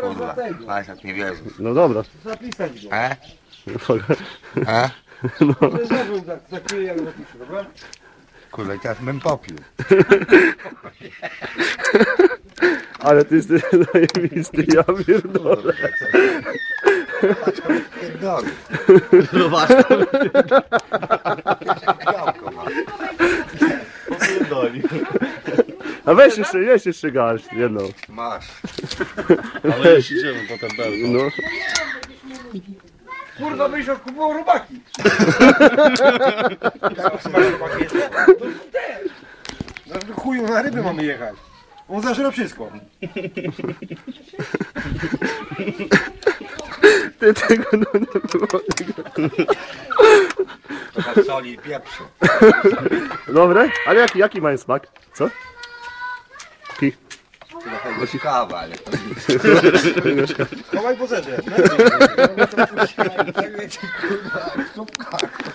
kurwa. Jak nie wierzysz. No dobra. Zapisać go. E? E? Że zarząd za- zakryje jak zapiszę, dobra? Kurde, teraz bym popił. Ale ty jesteś zajebisty, ja pierdolę. Pierdolę. Robaczka popierdoli. A weź jeszcze, weź jeszcze garść, jedną. Masz. Ale już idziemy potem belką. No. Kurwa, byś odkupował robaki. Tak? No chuju, na ryby mamy jechać. On zażera wszystko. Ty tego no nie było. Trochę soli i pieprzu. Dobre? Ale jaki, jaki mają smak? Co? Ki. Trochę gorzkawa, ale to nic. Chowaj pozetę. Tak